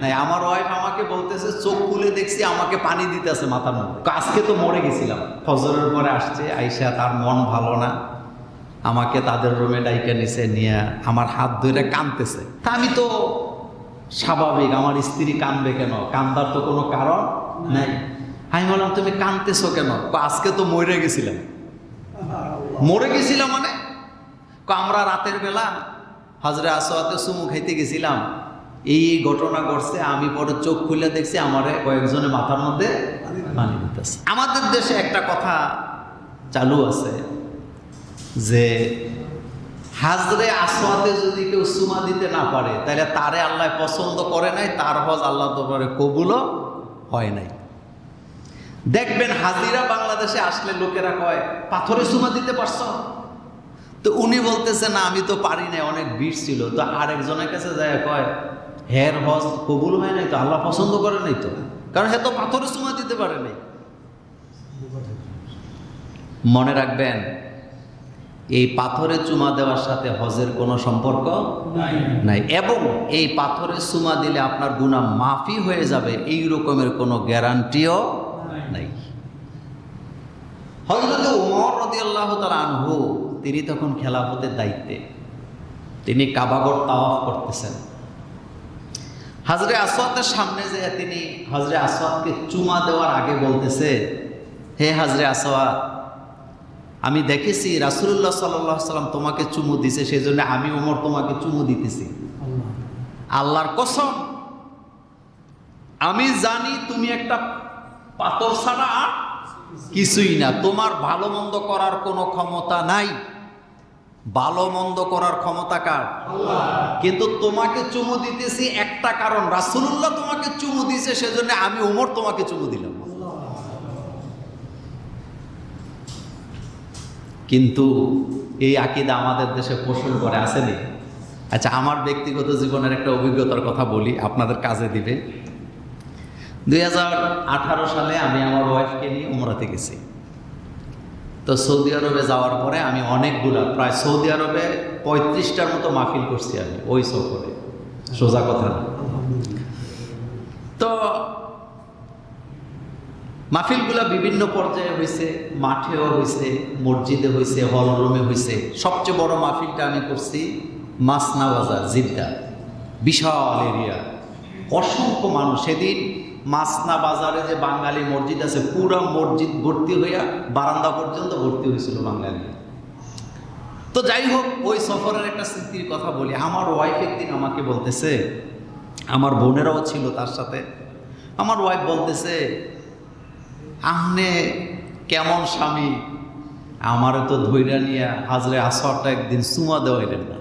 নাই আমার ওয়াইফ আমাকে বলতেছে, চোখ খুলে দেখছি আমাকে পানি দিতেছে মাথার মধ্যে। আজকে তো মরে গেছিলাম। ফজরের পরে আসছে আইসা তার মন ভালো না। আমাকে তাদের রুমে ডাইকা নিচে নিয়ে আমার হাত ধরে কানতেছে তা আমি তো স্বাভাবিক, আমার স্ত্রী কানবে কেন? কান্দার তো কোনো কারণ নাই। আমি বললাম, তুমি কানতেছো কেন? আজকে তো মরে গেছিলাম। মরে গেছিলাম মানে? আমরা রাতের বেলা হাজরা আসোয়াতে সুমু খাইতে গেছিলাম। এই ঘটনা ঘটছে, আমি পরে চোখ খুলে দেখছি আমার কয়েকজনের মাথার মধ্যে পানি দিতেছে। আমাদের দেশে একটা কথা চালু আছে যে, হাজরে আসোয়াতে যদি কেউ সুমা দিতে না পারে তাহলে তারে আল্লাহ পছন্দ করে নাই, তার হজ আল্লাহ দরবারে কবুলও হয় নাই। দেখবেন হাজিরা বাংলাদেশে আসলে লোকেরা কয়, পাথরে সুমা দিতে পারছ? তো উনি বলতেছে, না, আমি তো পারি না অনেক ভিড় ছিল। তো আরেকজনের কাছে যায় কয় হের হজ কবুল হয় নাই তো? আল্লাহ পছন্দ করে নাই তো? কারণ হে তো পাথরে সুমা দিতে পারে নাই। মনে রাখবেন এই পাথরে চুমা দেওয়ার সাথে হজের কোনো সম্পর্ক নাই। এবং এই পাথরে চুমা দিলে আপনার গুণা মাফি হয়ে যাবে এই রকমের কোনো গ্যারান্টিও নাই। হজরত উমর রদি আল্লাহ আনহু তিনি তখন খেলাফতের দায়িত্বে। তিনি কাবাগর তাওয়াফ করতেছেন। হাজরে আসওয়াতের সামনে যে তিনি হাজরে আসওয়াতকে চুমা দেওয়ার আগে বলতেছে হে হাজরে আসওয়াত আমি দেখেছি রাসুল্লাহ সাল্লাহ সাল্লাম তোমাকে চুমু দিছে সেই জন্য আমি উমর তোমাকে চুমু দিতেছি। আল্লাহর কসম আমি জানি তুমি একটা পাথর ছাড়া কিছুই না তোমার ভালো মন্দ করার কোনো ক্ষমতা নাই। ভালো মন্দ করার ক্ষমতা কার? কিন্তু তোমাকে চুমু দিতেছি একটা কারণ। রাসুল্লাহ তোমাকে চুমু দিছে সেজন্য আমি উমর তোমাকে চুমু দিলাম। কিন্তু এই আকিদা আমাদের দেশে পোষণ করে আসেনি আচ্ছা আমার ব্যক্তিগত জীবনের একটা অভিজ্ঞতার কথা বলি, আপনাদের কাজে দিবে। দুই হাজার আঠারো সালে আমি আমার ওয়াইফকে নিয়ে উমরাতে গেছি। তো সৌদি আরবে যাওয়ার পরে আমি অনেকগুলা, প্রায় সৌদি আরবে পঁয়ত্রিশটার মতো মাহফিল করছি আমি, ওই সফরে। সোজা কথা তো মাহফিলগুলা বিভিন্ন পর্যায়ে হয়েছে মাঠেও হয়েছে মসজিদে হয়েছে হল রুমে হয়েছে সবচেয়ে বড় মাহফিলটা আমি করছি মাসনা বাজার, জিদ্দা। বিশাল এরিয়া। অসংখ্য মানুষ। সেদিন মাসনা বাজারে যে বাঙালি মসজিদ আছে, পুরা মসজিদ ভর্তি হইয়া বারান্দা পর্যন্ত ভর্তি হয়েছিল বাঙালি। তো যাই হোক, ওই সফরের একটা স্মৃতির কথা বলি। আমার ওয়াইফ একদিন আমাকে বলতেছে, আমার বোনেরাও ছিল তার সাথে। আমার ওয়াইফ বলতেছে আমনে কেমন স্বামী? আমারও তো ধৈর্য নিয়ে হাজরে আসরটা একদিন সুমা দেওয়াইলেন না।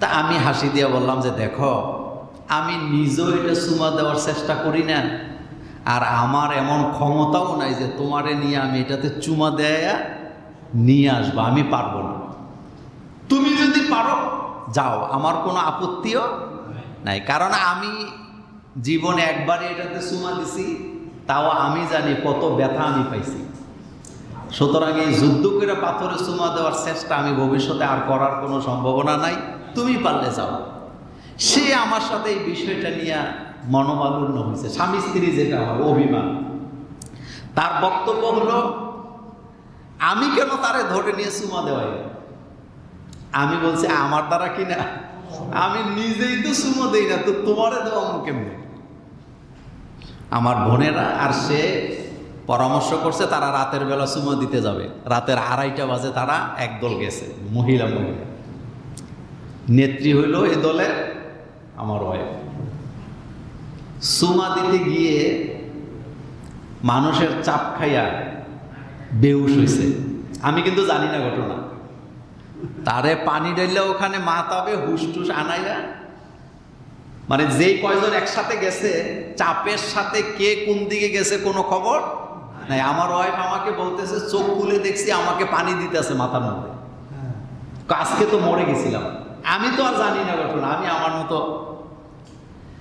তা আমি হাসি দিয়ে বললাম যে, দেখো আমি নিজেও এটা সুমা দেওয়ার চেষ্টা করি না। আর আমার এমন ক্ষমতাও নাই যে তোমারে নিয়ে আমি এটাতে চুমা দেয়া নিয়ে আসব, আমি পারব না। তুমি যদি পারো, যাও। আমার কোনো আপত্তিও নাই। কারণ আমি জীবনে একবারই এটাতে চুমা দিছি, তাও আমি জানি কত ব্যথা আমি পাইছি। সুতরাং এই যুদ্ধ করে পাথরে চুমা দেওয়ার চেষ্টা আমি ভবিষ্যতে আর করার কোনো সম্ভাবনা নাই। তুমি পারলে যাও। সে আমার সাথে এই বিষয়টা নিয়ে মনোমালিন্য হয়েছে। স্বামী স্ত্রী যেটা হয়, অভিমান। তার বক্তব্য হলো, আমি কেন তারে ধরে নিয়ে চুমা দেওয়াই? আমি বলছি, আমার দ্বারা কি না? আমি নিজেই তো সুমো দেই না, তো তোমারে দেওয়া কেমনি? আমার বোনেরা আর সে পরামর্শ করছে, তারা রাতের বেলা সুমো দিতে যাবে। রাতের আড়াইটা বাজে তারা একদল গেছে, মহিলা মহিলা। নেত্রী হইল এ দলে আমার ওয়াইফ সুমা দিতে গিয়ে মানুষের চাপ খাইয়া বেউস হয়েছে আমি কিন্তু জানি না ঘটনা। তারে পানি ঢাইলে ওখানে মাতাবে হুস টুস আনাইয়া। মানে যেই কয়জন একসাথে গেছে চাপের সাথে কে কোন দিকে গেছে কোনো খবর নাই। আমার ওয়াইফ আমাকে বলতেছে চোখ খুলে দেখছি আমাকে পানি দিতেছে মাথার মধ্যে। আজকে তো মরে গেছিলাম। আমি তো আর জানি না ঘটনা আমি আমার মতো।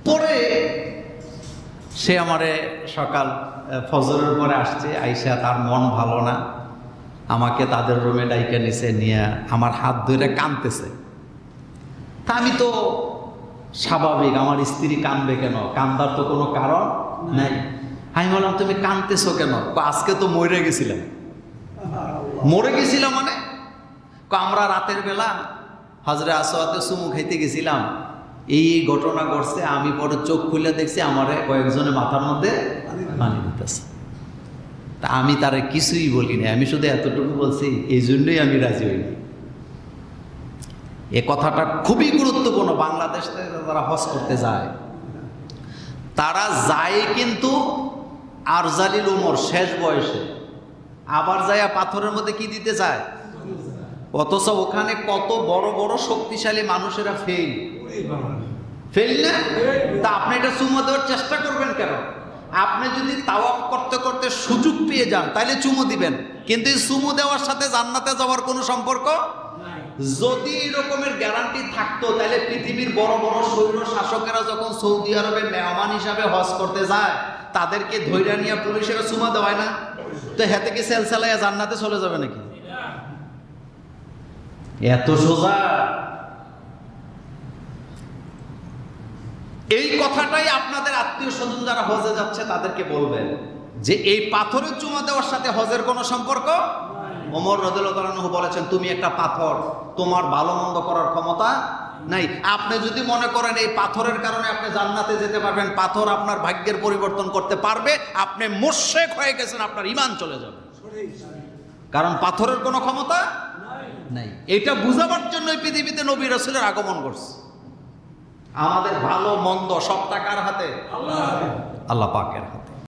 পরে সে আমারে সকাল ফজরের পরে আসছে আইসা তার মন ভালো না। আমাকে তাদের রুমে ডাইকা নিচে নিয়ে আমার হাত ধরে কানতেছে। তা আমি তো স্বাভাবিক আমার স্ত্রী কানবে কেন? কান্দার তো কোনো কারণ নাই। আমি বললাম তুমি কানতেছো কেন? আজকে তো মরে গেছিলাম। মরে গেছিলাম মানে? আমরা রাতের বেলা হাজরা আসোয়াতে সুমু খাইতে গেছিলাম। এই ঘটনা ঘটছে, আমি পরে চোখ খুলে দেখছি আমার কয়েকজনে মাথার মধ্যে পানি দিতেছে। তা আমি তারে কিছুই বলিনি আমি শুধু এতটুকু বলছি, এই জন্যই আমি রাজি হইনি। এ কথাটা খুবই গুরুত্বপূর্ণ, বাংলাদেশ যারা হজ করতে যায়, তারা যায় কিন্তু আরজালিল উমর শেষ বয়সে, আবার যায় পাথরের মধ্যে কি দিতে চায় অথচ ওখানে কত বড় বড় শক্তিশালী মানুষেরা ফেল ফেল না? তা আপনি এটা চুমো দেওয়ার চেষ্টা করবেন কেন? আপনি যদি তাওয়াফ করতে করতে সুযোগ পেয়ে যান তাহলে চুমো দিবেন। কিন্তু এই চুমু দেওয়ার সাথে জান্নাতে যাওয়ার কোনো সম্পর্ক যদি এরকমের গ্যারান্টি থাকতো তাহলে পৃথিবীর বড় বড় সৈন্য শাসকেরা যখন সৌদি আরবে মেহমান হিসাবে হজ করতে যায়, তাদেরকে ধৈর্য নিয়ে পুলিশেরা চুমা দেওয়ায় না? তো হেতে কি সেলসালাইয়া জান্নাতে চলে যাবে নাকি? এত সোজা? এই কথাটাই আপনাদের আত্মীয় স্বজন যারা হজে যাচ্ছে তাদেরকে বলবেন যে এই পাথরের চুমা দেওয়ার সাথে হজের কোনো সম্পর্ক? ওমর রদুল্লাহ বলেছেন, তুমি একটা পাথর, তোমার ভালো মন্দ করার ক্ষমতা নাই। আপনি যদি মনে করেন এই পাথরের কারণে আপনি জান্নাতে যেতে পারবেন, পাথর আপনার ভাগ্যের পরিবর্তন করতে পারবে, আপনি মোর্শেক হয়ে গেছেন, আপনার ইমান চলে যাবে। কারণ পাথরের কোনো ক্ষমতা নাই। এটা বুঝাবার জন্যই পৃথিবীতে নবী রসুলের আগমন করছে আমাদের ভালো মন্দ সব টাকার হাতে। আল্লাহ পাকের হাতে।